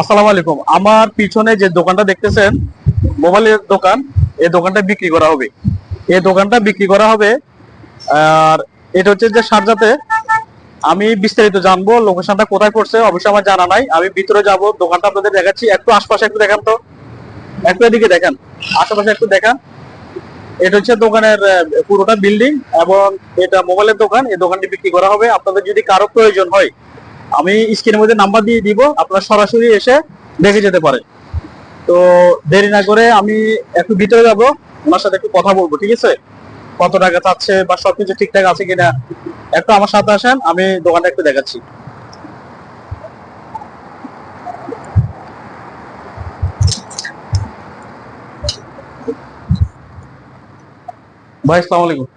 আসসালামু আলাইকুম। আমার পিছনে যে দোকানটা দেখতেছেন, মোবাইলের দোকান, এই দোকানটা বিক্রি করা হবে। এই দোকানটা বিক্রি করা হবে, আর এটা হচ্ছে যে সারজাতে। আমি বিস্তারিত জানব, লোকেশনটা কোথায় পড়ছে, অবশ্যই আমার জানা নাই। আমি ভিতরে যাব, দোকানটা আপনাদের দেখাচ্ছি। একটু আশপাশে একটু দেখান তো। একটু এদিকে দেখেন। আশেপাশে একটু দেখান। এটা হচ্ছে দোকানের পুরোটা বিল্ডিং এবং এটা মোবাইলের দোকান। এই দোকানটি বিক্রি করা হবে। আপনাদের যদি কারও প্রয়োজন হয় আমি স্ক্রিনের মধ্যে নাম্বার দিয়ে দিব, আপনারা সরাসরি এসে দেখে যেতে পারেন। তো দেরি না করে আমি একটু ভিতরে যাব, ওনার সাথে একটু কথা বলব, ঠিক আছে? কত টাকা চাচ্ছে বা সবকিছু ঠিকঠাক আছে কিনা, একটু আমার সাথে আসেন, আমি দোকানটা একটু দেখাচ্ছি। ভাই, আসসালামু আলাইকুম।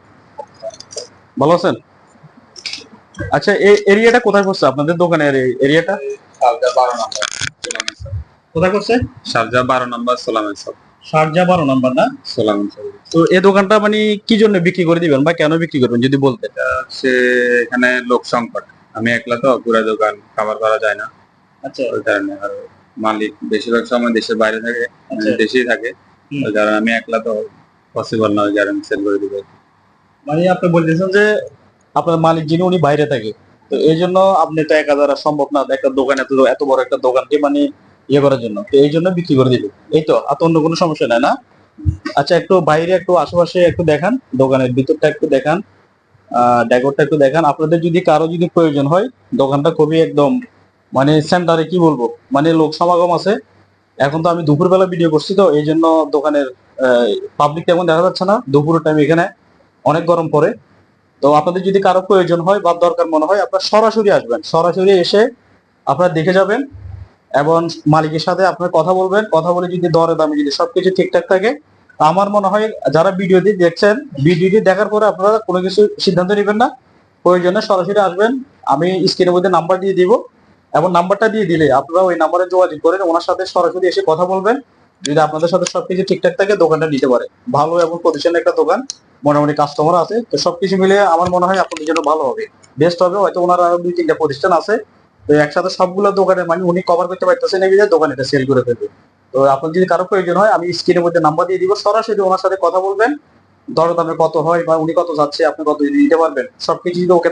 ভালো আছেন? আচ্ছা এই এরিয়াটা কোথায় পড়ছে? আপনাদের দোকানের এরিয়াটা? শারজা বারো নম্বর কোথায় পড়ছে? শারজা বারো নম্বর সোলামের সব শারজা বারো নাম্বার না? সোলামের সব তো এই দোকানটা মানে কি জন্য বিক্রি করে দিবেন বা কেন বিক্রি করবেন যদি বলতেন? সে এখানে লোক সংকট। আমি একলা তো পুরো দোকান কাভার করা যায় না। আচ্ছা। ওই কারণে আর মালিক বেশিরভাগ সময় দেশের বাইরে থাকে আচ্ছা। দেশেই থাকে। ওই কারণে আমি একলা তো পসিবল না ওই কারণে সেল করে দিবে। মানে আপনি বলতেছেন যে আপনার মালিক যিনি, উনি বাইরে থাকে। তো এই জন্য আপনি তো একা দ্বারা সম্ভব না, একটা দোকান এত এত বড় একটা দোকানকে মানে ইয়ে করার জন্য। তো এই জন্য বিক্রি করে দিল এই তো, আর অন্য কোনো সমস্যা নাই না? আচ্ছা একটু বাইরে, একটু আশেপাশে একটু দেখান, দোকানের ভিতরটা একটু দেখান ডেকোরটা একটু দেখান। আপনাদের যদি কারও যদি প্রয়োজন হয়, দোকানটা খুবই একদম মানে সেন্টারে কি বলব? মানে লোক সমাগম আছে। এখন তো আমি দুপুরবেলা ভিডিও করছি তো, এই জন্য দোকানের পাবলিক তেমন দেখা যাচ্ছে না। দুপুরের টাইম এখানে অনেক গরম পড়ে। তো আপনাদের যদি কারও প্রয়োজন হয় বা দরকার মনে হয়, আপনারা সরাসরি আসবেন। সরাসরি এসে আপনারা দেখে যাবেন এবং মালিকের সাথে আপনার কথা বলবেন। কথা বলে যদি দরে দামে যদি সবকিছু ঠিকঠাক থাকে আমার মনে হয় যারা ভিডিওটি দেখছেন ভিডিওটি দেখার পরে আপনারা কোনো কিছু সিদ্ধান্ত নেবেন না। প্রয়োজনে সরাসরি আসবেন। আমি স্ক্রিনের মধ্যে নাম্বার দিয়ে দিব এবং নাম্বারটা দিয়ে দিলে আপনারা ওই নাম্বারে যোগাযোগ করেন, ওনার সাথে সরাসরি এসে কথা বলবেন। যদি আপনাদের সাথে সবকিছু ঠিকঠাক থাকে, দোকানটা নিতে পারে। ভালো এবং প্রতিষ্ঠানের একটা দোকান, মোটামুটি কাস্টমার আছে, তো সবকিছু মিলে আমার মনে হয় আপনাদের জন্য ভালো হবে। বেস্ট হবে হয়তো ওনার আরও দুই, তিনটা প্রতিষ্ঠান আছে, তো একসাথে সবগুলো দোকানে মানে উনি কভার করতে পারতেছেন এই যে দোকানে এটা সেল করে ফেলবে। তো আপনার যদি কারও প্রয়োজন হয়, আমি স্ক্রিনের মধ্যে নাম্বার দিয়ে দিব, সরাসরি ওনার সাথে কথা বলবেন। দরদামে কত হয় বা উনি কত যাচ্ছে, আপনি কত দিতে পারবেন, সবকিছু যদি ওকে